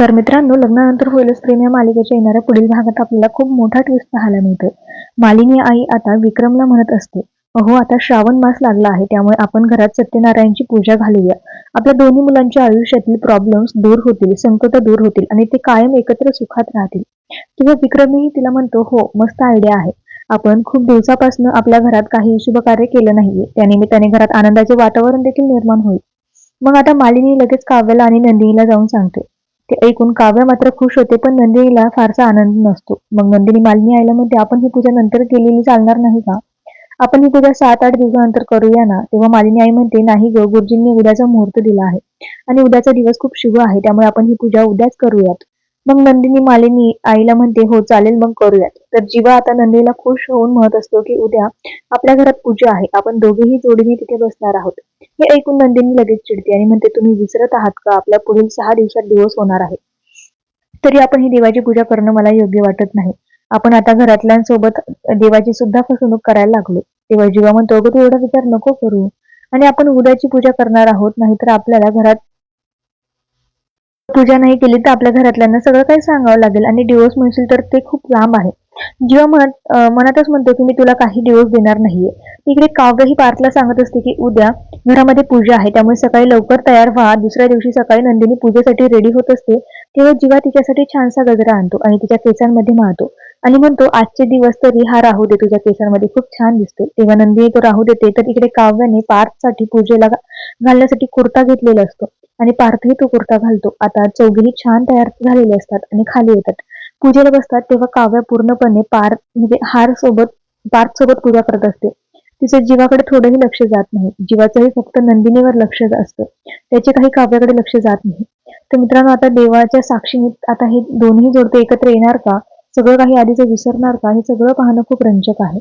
नमस्कार मित्रांनो लग्नानंतर होईलच प्रेम या मालिकेच्या येणाऱ्या पुढील भागात आपल्याला खूप मोठा ट्विस्ट पाहायला मिळतोय. मालिनी आई आता विक्रमला म्हणत असते अहो आता श्रावण मास लागला आहे त्यामुळे आपण घरात सत्यनारायणची पूजा घालूया. आपल्या दोन्ही मुलांच्या आयुष्यातील प्रॉब्लेम्स दूर होतील संकट दूर होतील आणि ते कायम एकत्र सुखात राहतील. तेव्हा विक्रमही तिला म्हणतो हो मस्त आयडिया आहे. आपण खूप दिवसापासून आपल्या घरात काही शुभ कार्य केलं नाहीये. त्यानिमित्ताने घरात आनंदाचे वातावरण देखील निर्माण होईल. मग आता मालिनी लगेच काव्याला आणि नंदिनीला जाऊन सांगते ते ऐकून काव्य मात्र खुश होते पण नंदिनीला फारसा आनंद नसतो. मग नंदिनी मालिनी आईला म्हणते आपण ही पूजा नंतर केलेली चालणार नाही का? आपण ही पूजा सात आठ दिवसानंतर करूया ना? तेव्हा मालिनी आई म्हणते नाही ग गुरुजींनी उद्याचा मुहूर्त दिला आहे आणि उद्याचा दिवस खूप शुभ आहे त्यामुळे आपण ही पूजा उद्याच करूयात. मग नंदिनी मालिनी आईला म्हणते हो चालेल मग करूयात. तर जीवा आता नंदिनीला खुश होऊन म्हणत असतो की उद्या आपल्या घरात पूजा आहे. आपण दोघेही जोडीने तिथे बसणार आहोत. हे ऐकून नंदिनी लगेच चिडते आणि म्हणते तुम्ही विसरत आहात का? आपल्या पुढील सहा दिवसात दिवस होणार आहे. तरी आपण ही देवाची पूजा करणं मला योग्य वाटत नाही. आपण आता घरातल्यांसोबत देवाची सुद्धा फसवणूक करायला लागलो. तेव्हा जीवा म्हणतो अगं तू एवढा विचार नको करू. आणि आपण उद्याची पूजा करणार आहोत नाहीतर आपल्याला घरात पूजा नाही केली तर आपल्या घरातल्यांना सगळं काही सांगावं लागेल आणि डिवोर्स म्हणशील तर ते खूप लांब आहे. जेव्हा म्हणत मनातच म्हणतो की मी तुला काही डिवोर्स देणार नाहीये. इकडे काव्य ही पार्थला सांगत असते की उद्या घरामध्ये पूजा आहे त्यामुळे सकाळी लवकर तयार व्हा. दुसऱ्या दिवशी सकाळी नंदिनी पूजेसाठी रेडी होत असते. तेव्हा जीवा तिच्यासाठी छानसा गजरा आणतो आणि तिच्या केसांमध्ये माळतो. आणि म्हणतो आजचे दिवस तरी हा राहू दे तुझ्या केसांमध्ये खूप छान दिसतो तेव्हा नंदिनी तो राहू देते तर इकडे काव्याने पार्थसाठी पूजेला घालण्यासाठी कुर्ता घेतलेला असतो. आणि पार्थही तो कुर्ता घालतो. आता चौघेही छान तयार झालेले असतात आणि खाली येतात. पूजेला बसतात तेव्हा काव्य पूर्णपणे पार म्हणजे हार सोबत पार्थ सोबत पूजा करत असते. तिचं जीवाकडे थोडंही लक्ष जात नाही. जीवाचंही फक्त नंदिनीवर लक्ष असतं. त्याचे काही काव्याकडे लक्ष जात नाही. तर मित्रांनो आता देवाच्या साक्षीने आता हे दोन्ही जोडते एकत्र येणार का? सगळं काही आधीच विसरणार का? हे सगळं पाहणं खूप रंजक आहे.